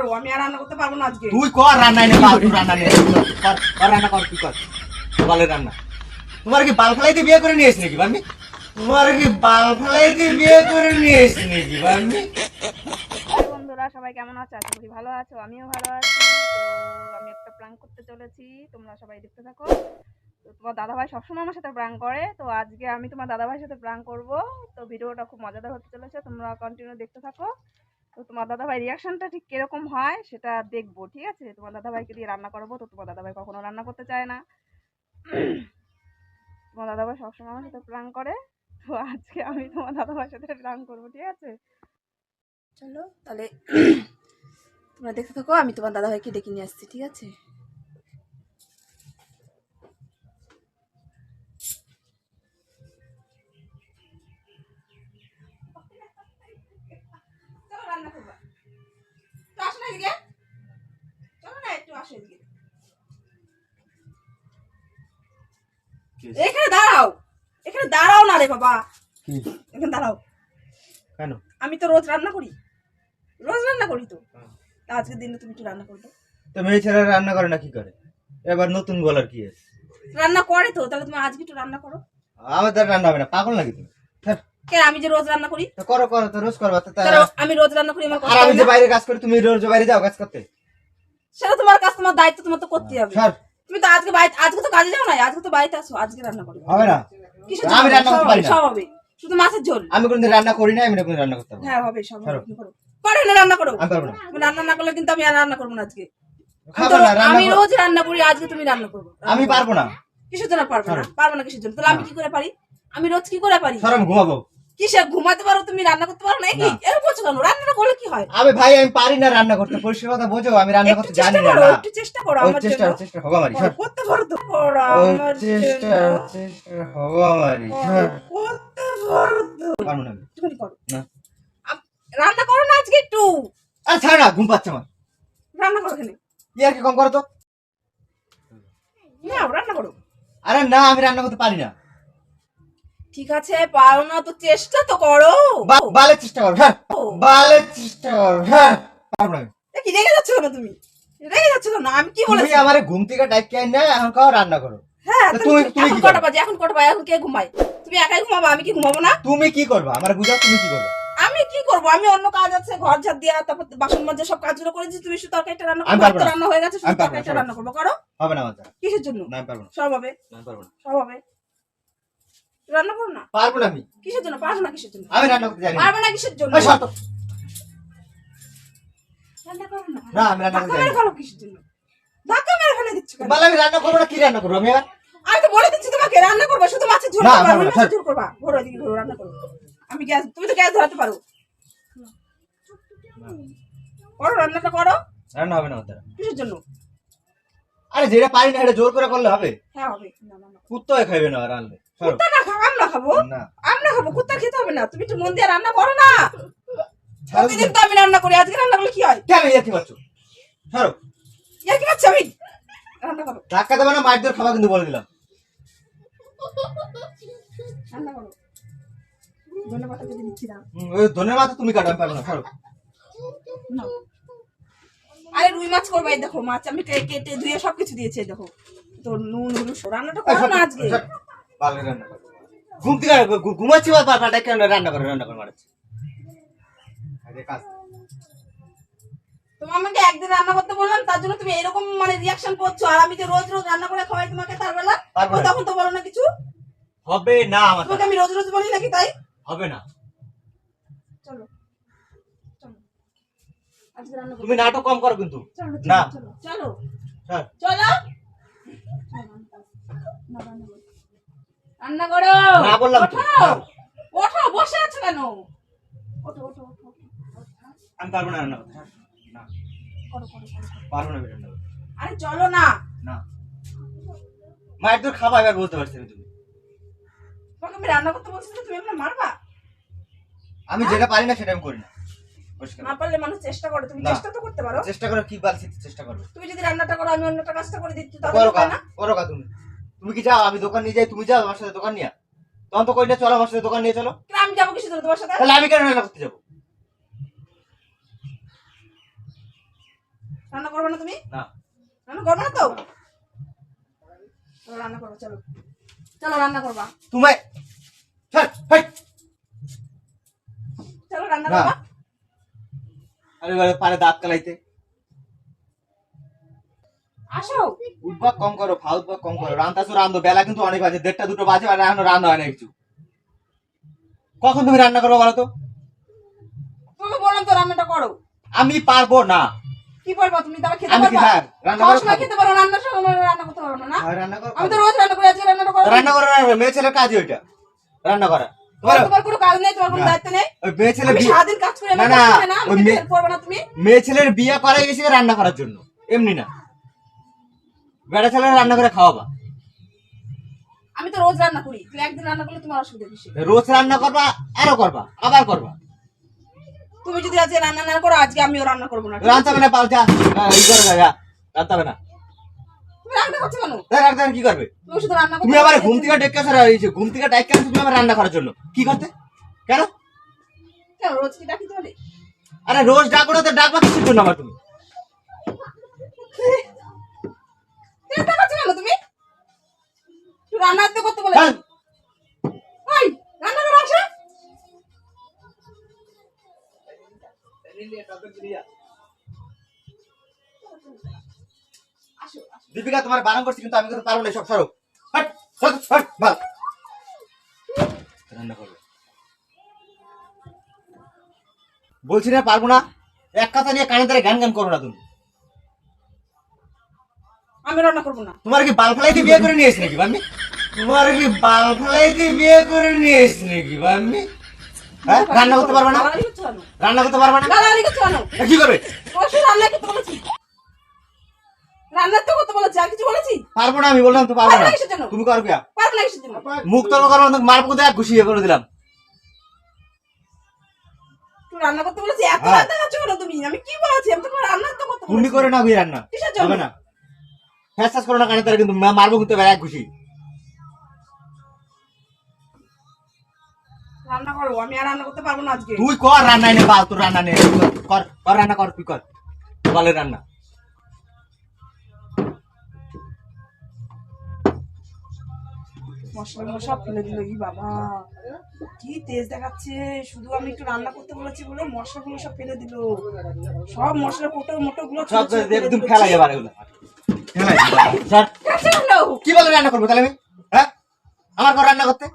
করো আমি আর রান্না করতে পারব না আজকে। তুই কর রান্না এনে তুই রান্না নিয়ে কর কর রান্না কর তুই কর। বালের রান্না। তোমার কি বাল ফেলাইতে বিয়ে করে নিয়েছ নাকি বান্নি তোমার কি বাল ফেলাইতে বিয়ে করে নিয়েছ নাকি বান্নি বন্ধুরা সবাই কেমন আছো? আশা করি ভালো আছো আমিও ভালো আছি। তো আমি একটা প্ল্যান করতে চলেছি তোমরা সবাই দেখতে থাকো। তো তোমার দাদাভাই সবসময় আমার সাথে প্র্যাঙ্ক করে তো আজকে আমি তোমার দাদাভাইয়ের সাথে প্র্যাঙ্ক করব। তো ভিডিওটা খুব মজাদার হতে চলেছে তোমরা কন্টিনিউ দেখতে থাকো। তো তোমার দাদাভাই রিয়াকশনটা ঠিক কীরকম হয় সেটা দেখব, ঠিক আছে? তোমার দাদাভাইকে দিয়ে রান্না করব, তো তোমার দাদাভাই কখনো রান্না করতে চায় না। তোমার দাদাভাই সবসময় আমার সাথে প্রাণ করে, তো আজকে আমি তোমার দাদাভাইয়ের সাথে প্রাণ করব, ঠিক আছে? চলো, তাহলে তোমরা দেখতে থাকো, আমি তোমার দাদাভাইকে ডেকে নিয়ে আসছি, ঠিক আছে? দাঁড়াও বাবা। কি? এখানে দাঁড়াও। কেন? আমি তো রোজ রান্না করি। রোজ রান্না করি তো। তা আজকের দিনে তুমি একটু রান্না করবে। তো মেয়ে ছেলেরা রান্না করে না কি করে? এবার নতুন বলার কি আছে? রান্না করে তো তাহলে তুমি আজকে একটু রান্না করো। আমাদের রান্না হবে না পাগল নাকি তুমি? হ্যাঁ, কে আমি যে রোজ রান্না করি? তো করো করো তো রোজ করবা তো আমি রোজ রান্না করি আমার আর আমি যে বাইরে কাজ করি তুমি রোজ বাইরে যাও কাজ করতে। সেটা তোমার কাজ তোমার দায়িত্ব তোমার তো করতে হবে। সর তুমি তো আজকে আজকে তো কাজে যাও না আজকে তো বাড়িতে আসো আজকে রান্না করবে হবে না। আমি রান্না করতে পারি না। শুধু মাছের ঝোল? আমি কোনদিন রান্না করি না আমি কোনদিন রান্না করতে পারব। হ্যাঁ হবে সব হবে করো। করো না রান্না করো। আমি পারব না। রান্না না করলে কিন্তু আমি আর রান্না করব না আজকে। আমি। রোজ রান্না করি আজকে তুমি রান্না করব আমি পারব না। কিসের জন্য পারব না? পারব না কিসের জন্য? তাহলে আমি কি করে পারি? আমি রোজ কি করে পারি? ঘুমাবো। কিসে ঘুমাতে পারো তুমি রান্না করতে পারো না। কি এরকম বলছো কেন? রান্নাটা করলে কি হয়? আমি ভাই আমি পারি না রান্না করতে। পরিষ্কার কথা বোঝো আমি রান্না করতে জানি না একটু চেষ্টা করো আমার চেষ্টা চেষ্টা হবে আমারই করতে পারো তো করো আমার চেষ্টা চেষ্টা হবে আমারই করতে পারো তো। পারব না। করো। না। রান্না করো না আজকে একটু। আরে ছাড় না ঘুম পাচ্ছে আমার। রান্না করো এখানে। ইয়ার কি কম করো তো? না রান্না করো। আরে না আমি রান্না করতে পারি না। ঠিক আছে পারো না তো চেষ্টা তো করো। বালের চেষ্টা করো হ্যাঁ। বালের চেষ্টা করো হ্যাঁ। না। কি রেগে যাচ্ছ কেন তুমি? রেগে যাচ্ছ কেন? আমি কি তুমি বলেছি? আমার ঘুম থেকে ডাইকে না এখন কাও রান্না করো। হ্যাঁ তুমি তুমি- তুমি কি কটা বাজে? এখন কটা বাজে? এখন কে ঘুমায়? তুমি একাই ঘুমাবো? আমি কি ঘুমাবো না? তুমি কি করবা? আমার বুঝাও তুমি কি করবা। আমি কি করব? আমি অন্য কাজ আছে ঘর ঝাড় দিয়া তারপর বাসন মাজা সব কাজগুলো করেছি। তুমি শুধু তরকারিটা রান্না তো রান্না হয়ে গেছে শুধু তরকারিটা রান্না করব। করো? হবে না আমার কিসের জন্য? না পারব না। সব হবে? না পারব না। সব হবে? রান্না করো না? পারব না আমি। কিসের জন্য? পারব না কিসের জন্য? আমি রান্না করতে জানি পারব না কিসের জন্য? সর রান্না করো না। না, আমি রান্না করতে জানি। ফেলো কিসের জন্য? ধাক্কা মেরে ফেলে দিচ্ছ কেন? বলে আমি রান্না করব না কি রান্না করব আমি আমি তো বলে দিচ্ছি তোমাকে রান্না করবা শুধু মাছের ঝোল করবা না, মাছের। ঝোল করবা। ঘোরো এদিকে ঘোরো রান্না করো। আমি গ্যাস তুমি তো গ্যাস ধরাতে পারো। করো রান্নাটা করো। রান্না হবে না দ্বারা কিসের জন্য? আরে যেটা পারি না এটা জোর করে করলে হবে। হ্যাঁ হবে। না না না কুত্তায় খাইবে না আর রান্না কুত্তা না খাব? আমরা খাব কুত্তা খেতে হবে না। তুমি একটু মন দিয়ে রান্না করো না। প্রতিদিন তো আমি রান্না করি আজকে রান্না করলে কি হয়? কেন ইয়াতি পাচ্ছ সরো ইয়া কি আমি? রান্না করো। ধাক্কা দেবে না খাবার কিন্তু বলে দিলাম। রান্না করো। ধন্যবাদ তুমি কাটো পারব না। আরে রুই মাছ করব দেখো মাছ আমি কেটে ধুয়ে সবকিছু দিয়েছি দেখো। তো নুন হলুদ রান্নাটা করো না আজকে। ভালো রান্না করো। ঘুম থেকে ঘুমাচ্ছি বা পাটা কেন রান্না করে রান্না করে মারাচ্ছি। আরে তুমি আমাকে একদিন রান্না করতে বললাম তার জন্য তুমি এরকম মানে রিয়াকশন করছ আর আমি যে রোজ রোজ রান্না করে খাওয়াই তোমাকে তার বেলা তখন তো বলো না কিছু? হবে না আমার তোমাকে আমি রোজ রোজ বলি নাকি তাই? হবে না। চলো তুমি নাটক কম করো কিন্তু। চলো না। চলো চলো। হ্যাঁ। চলো। রান্না করো। না বললাম তো। ওঠো। ওঠো বসে আছো কেন? ওঠো ওঠো ওঠো আমি পারব না রান্না করতে না। করো করো করো। করো। পারব না রান্না আরে চলো না। না। মায়ের তোর খাবার এবার বলতে পারছি তুমি। তোমাকে আমি রান্না করতে বলছি তুমি মারবা? আমি যেটা পারি না সেটা আমি করি না। না পারলে মানুষ চেষ্টা করে তুমি চেষ্টা তো করতে পারো। চেষ্টা করো কি পারছি চেষ্টা করো। তুমি যদি রান্নাটা করো আমি অন্যটা কাজটা করে দিচ্ছি করো তাহলে কা হয় না। করো কা তুমি। তুমি কি যাও? আমি দোকান নিয়ে যাই তুমি যাও আমার সাথে দোকান নিয়ে। তখন তো কই না চলো আমার সাথে দোকান নিয়ে চলো। আমি যাব কিছু তোমার সাথে? তাহলে আমি কেন রান্না করতে যাব? রান্না করবে না তুমি? না। রান্না করবে না তো? রান্না করব চলো। চলো রান্না করবা। হাই। চলো রান্না করবা। আরে পারে দাঁত কালাইতে। আসো। কম করো কম করো। রান্তাছো রান্ধো বেলা কিন্তু অনেক বাজে দেড়টা দুটো বাজে আর এখনও রান্না হয় না কিছু। কখন তুমি রান্না করব বলো তো? তুমি বললাম তো রান্নাটা করো। আমি পারব না। কি পারবা তুমি? তাহলে খেতে পারবা? হ্যাঁ, রান্না করে খেতে পারো সময় রান্না করতে পারো না রান্না করো আমি তো রোজ রান্না করে আজকে করো। রান্না করো রান্না মেয়ে ছেলের কাজই ওইটা। রান্না করা। কাজ কাজ কাজ মেয়ে ছেলের বিয়ে করাই গেছে রান্না করার জন্য। এমনি না। বেড়া ছেলের রান্না করে খাওয়াবা। আমি তো রোজ রান্না করি তুমি একদিন রান্না করলে তোমার অসুবিধা কিসে রোজ রান্না করবা আরও করবা আবার করবা। তুমি যদি আজকে রান্না না করো আজকে আমিও রান্না করব না রান্না না পাল্টা এই করে যা রান্না না। তুমি রান্না করছ কেন? রান্না কি করবে? তুমি শুধু রান্না তুমি আবার ঘুম থেকে ডেকে আসো এই যে ঘুম থেকে ডাইকে আসো তুমি আবার রান্না করার জন্য। কি করতে? কেন? কেন রোজ কি ডাকি তাহলে? আরে রোজ ডাকো না তো ডাকবা কিসের জন্য আমার তুমি? কেন তুমি? তুই রান্না তো করতে বলে। হ্যাঁ, ওই রান্না করে আসো। আসো আসো। দীপিকা তোমার বারণ করছি কিন্তু আমি কিন্তু পারব না সব সরো। বল রান্না করবে বলছি না পারব না। এক কথা নিয়ে কানে ধরে গান গান করো না তুমি। আমি রান্না করব না। তোমার কি বাল ফেলাইতে বিয়ে করে নিয়েছি নাকি বাম্মি? তোমার কি বাল ফেলাইতে বিয়ে করে নিয়েছি নাকি বাম্মি? হ্যাঁ? রান্না করতে পারবে না? রান্না করতে পারবে না? কি করবে? রান্না করতে বলেছি? রান্না তো করতে বলেছি আর কিছু বলেছি? পারব না আমি বললাম তো পারব না? তুমি করো পারব না মুখ তর্ক করো না এক ঘুষিয়ে করে দিলাম। রান্না করতে বলেছি এত হ্যাঁ। রান্না করছ তুমি? আমি কি বলেছি? আমি তো রান্না তো করতে তুমি করে না রান্না। কিসের জন্য? হবে না। ফ্যাস করো না কানে তারা কিন্তু মারবো কিন্তু এক ঘুষি। রান্না করো আমি আর রান্না করতে পারব না আজকে। তুই কর রান্না এনে বাল তোর রান্না নে। কর কর রান্না কর তুই কর। বলের রান্না। মশলা সব ফেলে দিল ই বাবা। কি তেজ দেখাচ্ছে। শুধু আমি একটু রান্না করতে বলেছি বলে মশলাগুলো সব ফেলে দিল। সব মশলা কোটো মোটো গুলো একদম এবার এগুলো। ফেলাই স্যার। কি বলে রান্না করব তাহলে আমি? হ্যাঁ? আমার ঘর রান্না করতে?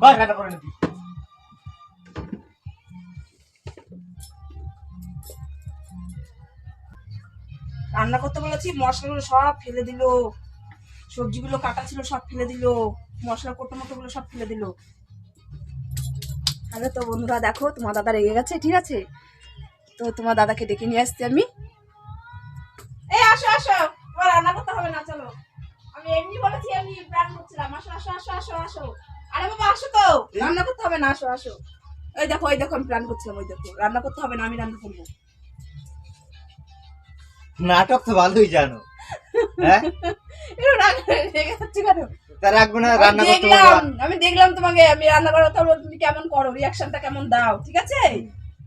কর রান্না করে নিবি রান্না করতে বলেছি মশলাগুলো সব ফেলে দিল। সবজিগুলো কাটা ছিল সব ফেলে দিল। মশলা কোটো মোটো গুলো সব ফেলে দিল। আরে তো বন্ধুরা দেখো তোমার দাদা রেগে গেছে ঠিক আছে? তো তোমার দাদাকে ডেকে নিয়ে আসছি আমি। এই আসো আসো। তোমার রান্না করতে হবে না চলো। আমি এমনি বলেছি আমি প্ল্যান করছিলাম। আসো আসো আসো আসো আসো। আরে বাবা আসো তো। রান্না করতে হবে না আসো আসো। এই দেখো এই দেখো আমি প্ল্যান করছিলাম ওই দেখো। রান্না করতে হবে না আমি রান্না করব। নাটক তো ভালোই জানো। হ্যাঁ? আমি দেখলাম আমি দেখলাম তোমাকে আমি রান্না করার তুমি কেমন করো রিয়াকশনটা কেমন দাও ঠিক আছে?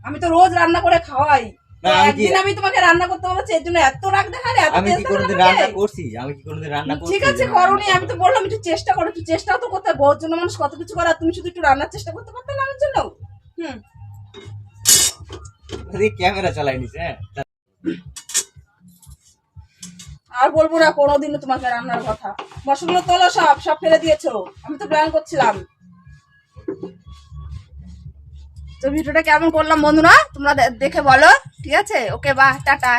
আমি তো রোজ রান্না করে খাওয়াই। একদিন আমি তোমাকে রান্না করতে বলেছি এর জন্য এত রাগ দেখালে এত আমি কি কোনোদিন রান্না করছি? আমি কি কোনোদিন রান্না করছি? ঠিক আছে করনি আমি তো বললাম একটু চেষ্টা করো একটু চেষ্টাও তো করতে বউর জন্য মানুষ কত কিছু করে তুমি শুধু একটু রান্নার চেষ্টা করতে পারতে না আমার জন্য? হুম। ক্যামেরা চালাই নিছে হ্যাঁ। আর বলব না কোনোদিনও তোমাকে রান্নার কথা। মশলাগুলো তোলো সব সব ফেলে দিয়েছ। আমি তো প্ল্যান করছিলাম। তো ভিডিওটা কেমন করলাম বন্ধুরা? তোমরা দেখে বলো ঠিক আছে? ওকে বা টাটা।